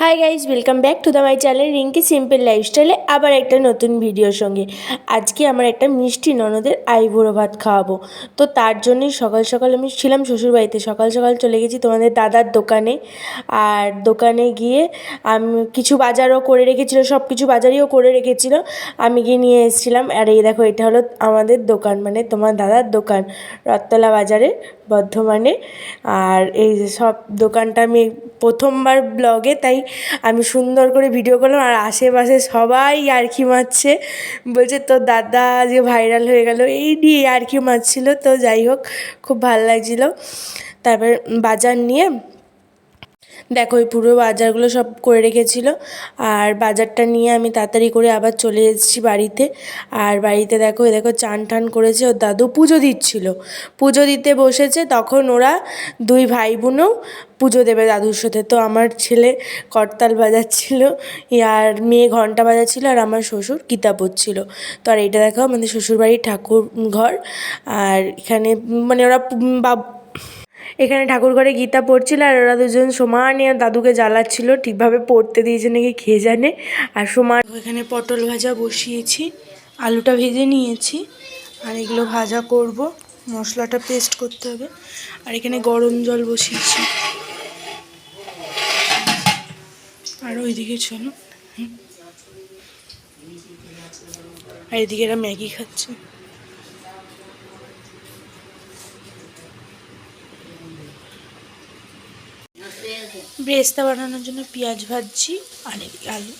Hi guys welcome back to the my channel Rinki simple লাইফস্টাইলে আবার একটা নতুন ভিডিওর সঙ্গে। আজকে আমার একটা মিষ্টি ননদের আইবুড়ো ভাত খাওয়াবো। তো তার জন্যই সকাল সকাল আমি ছিলাম শ্বশুরবাড়িতে। সকাল সকাল চলে গেছি তোমাদের দাদার দোকানে। আর দোকানে গিয়ে আমি কিছু বাজারও করে রেখেছিলো সব কিছু বাজারইও করে রেখেছিলো। আমি গিয়ে নিয়ে এসেছিলাম। আর এই দেখো, এটা হলো আমাদের দোকান মানে তোমার দাদার দোকান রথতলা বাজারে বর্ধমানে আর এই সব দোকানটা আমি প্রথমবার ব্লগে তাই আমি সুন্দর করে ভিডিও করলাম আর আশেপাশে সবাই ইয়ার্কি মারছে। বলছে, তোর দাদা যে ভাইরাল হয়ে গেল, এই নিয়ে ইয়ার্কি মারছিল। তো যাই হোক, খুব ভালো লাগছিল। তারপর বাজার নিয়ে দেখো, ওই পুরো বাজারগুলো সব করে রেখেছিল। আর বাজারটা নিয়ে আমি তাড়াতাড়ি করে আবার চলে এসেছি বাড়িতে। আর বাড়িতে দেখো এ দেখো, চান টান করেছে। ওর দাদু পুজো দিচ্ছিল। পুজো দিতে বসেছে, তখন ওরা দুই ভাই বোনও পুজো দেবে দাদুর সাথে। তো আমার ছেলে করতাল বাজাচ্ছিল, আর মেয়ে ঘণ্টা বাজাচ্ছিল, আর আমার শ্বশুর গীতা পড়ছিল। তো আর এইটা দেখো, আমাদের শ্বশুরবাড়ির ঠাকুর ঘর। আর এখানে মানে ওরা বাব এখানে ঠাকুর ঘরে গীতা পড়ছিল আর ওরা দুজন সমানে দাদুকে জ্বালাচ্ছিল। ঠিকভাবে পড়তে দিয়েছে নাকি খেয়ে জানে। আর সমান এখানে পটল ভাজা বসিয়েছি, আলুটা ভেজে নিয়েছি, আর এগুলো ভাজা করব। মশলাটা পেস্ট করতে হবে। আর এখানে গরম জল বসিয়েছি। আর ওইদিকে চলো। আর এদিকে এরা ম্যাগি খাচ্ছে। ব্রেস্তা বানানোর জন্য পেঁয়াজ ভাজছি, আর আলু।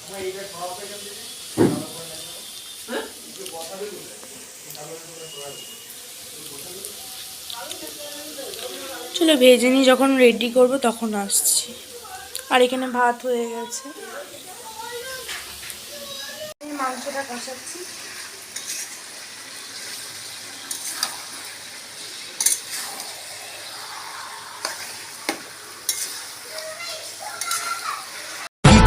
চলো ভেজে নিই, যখন রেডি করব তখন আসছি। আর এখানে ভাত হয়ে গেছে। মাংসটা কষাচ্ছি।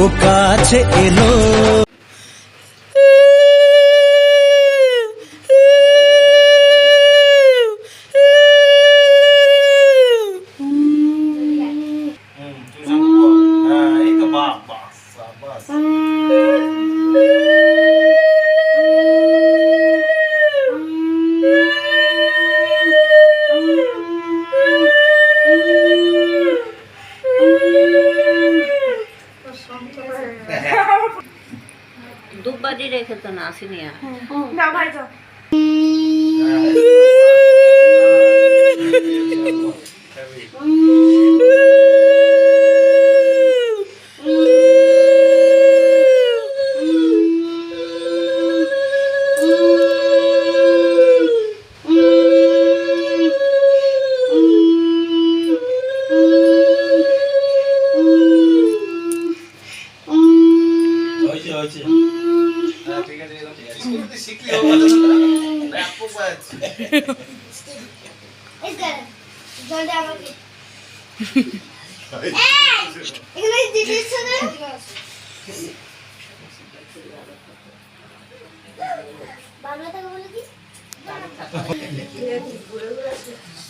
ও কাছে এলো। দুবারি রেখে তো না আসিনি আর।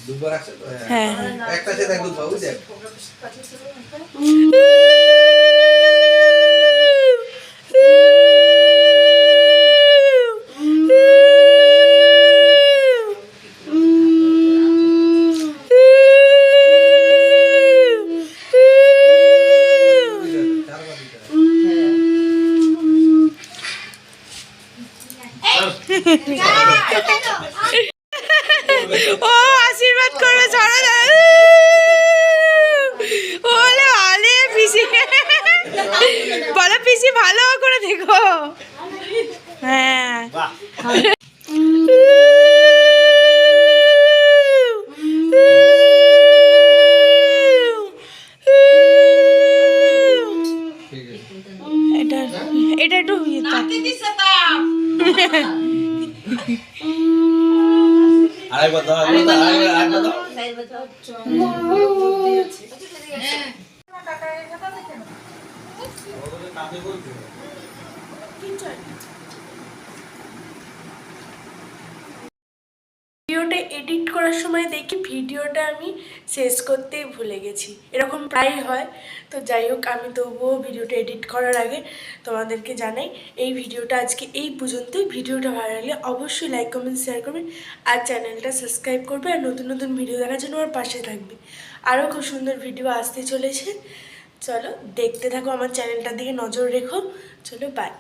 তো হ্যাঁ। হ্যাঁ। একটা আছে দেখ ও আশীর্বাদ করবে ছড়া ওলে আলে পিসি। বলো পিসি ভালো করে দেখো। হ্যাঁ। আরেকবার দাও আরেকবার দাও আরেকবার এডিট করার সময় দেখি ভিডিওটা আমি শেষ করতেই ভুলে গেছি। এরকম প্রায়ই হয়। তো যাই হোক, আমি তবুও ভিডিওটা এডিট করার আগে তোমাদেরকে জানাই, এই ভিডিওটা আজকে এই পর্যন্তই। ভিডিওটা ভালো লাগলে অবশ্যই লাইক কমেন্ট শেয়ার করবে আর চ্যানেলটা সাবস্ক্রাইব করবে আর নতুন নতুন ভিডিও দেখার জন্য আমার পাশে থাকবে। আরও খুব সুন্দর ভিডিও আসতে চলেছে। চলো দেখতে থাকো আমার চ্যানেলটার দিকে নজর রেখো। চলো বাই